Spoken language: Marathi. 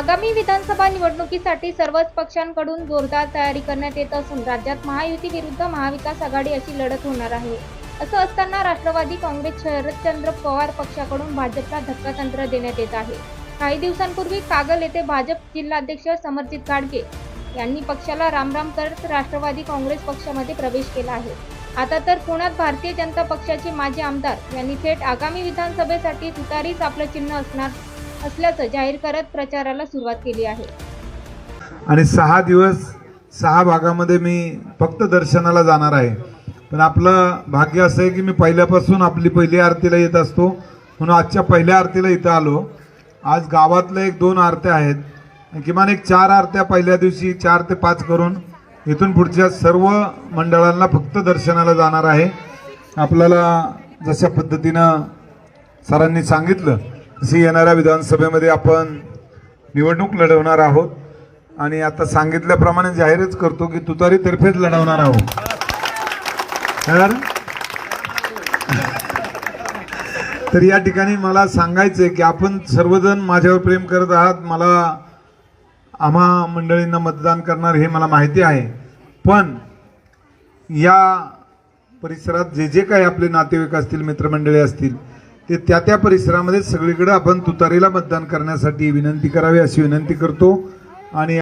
आगामी विधानसभा निवडणुकीसाठी सर्वच पक्षांकडून जोरदार तयारी करण्यात येत असून राज्यात महायुती विरुद्ध महाविकास आघाडी अशी लढत होणार आहे. असं असताना राष्ट्रवादी काँग्रेस शरदचंद्र पवार पक्षाकडून भाजपला धक्कातंत्र देण्यात येत आहे. काही दिवसांपूर्वी कागल येथे भाजप जिल्हाध्यक्ष समर्जित गाडगे यांनी पक्षाला रामराम करत राष्ट्रवादी काँग्रेस पक्षामध्ये प्रवेश केला आहे. आता तर पुण्यात भारतीय जनता पक्षाचे माजी आमदार यांनी थेट आगामी विधानसभेसाठी तुतारीच आपलं चिन्ह असणार असल्याचं जाहीर करत प्रचाराला सुरुवात केली आहे. आणि सहा दिवस सहा भागामध्ये मी फक्त दर्शनाला जाणार आहे. पण आपलं भाग्य असं आहे की मी पहिल्यापासून आपली पहिली आरतीला येत असतो. म्हणून आजच्या पहिल्या आरतीला इथं आलो. आज गावातल्या एक दोन आरत्या आहेत. किमान एक चार आरत्या पहिल्या दिवशी चार ते पाच करून इथून पुढच्या सर्व मंडळांना फक्त दर्शनाला जाणार आहे. आपल्याला जशा पद्धतीनं सरांनी सांगितलं तशी येणाऱ्या विधानसभेमध्ये आपण निवडणूक लढवणार आहोत. आणि आता सांगितल्याप्रमाणे जाहीरच करतो की तुतारीतर्फेच लढवणार आहोत. तर तर या ठिकाणी मला सांगायचंय की आपण सर्वजण माझ्यावर प्रेम करत आहात. मला आम्हा मंडळींना मतदान करणार हे मला माहिती आहे. पण या परिसरात जे जे काही आपले नातेवाईक असतील मित्रमंडळी असतील ते त्या त्या परिसरामध्ये सगळीकडे आपण तुतारीला मतदान करण्यासाठी विनंती करावी अशी विनंती करतो. आणि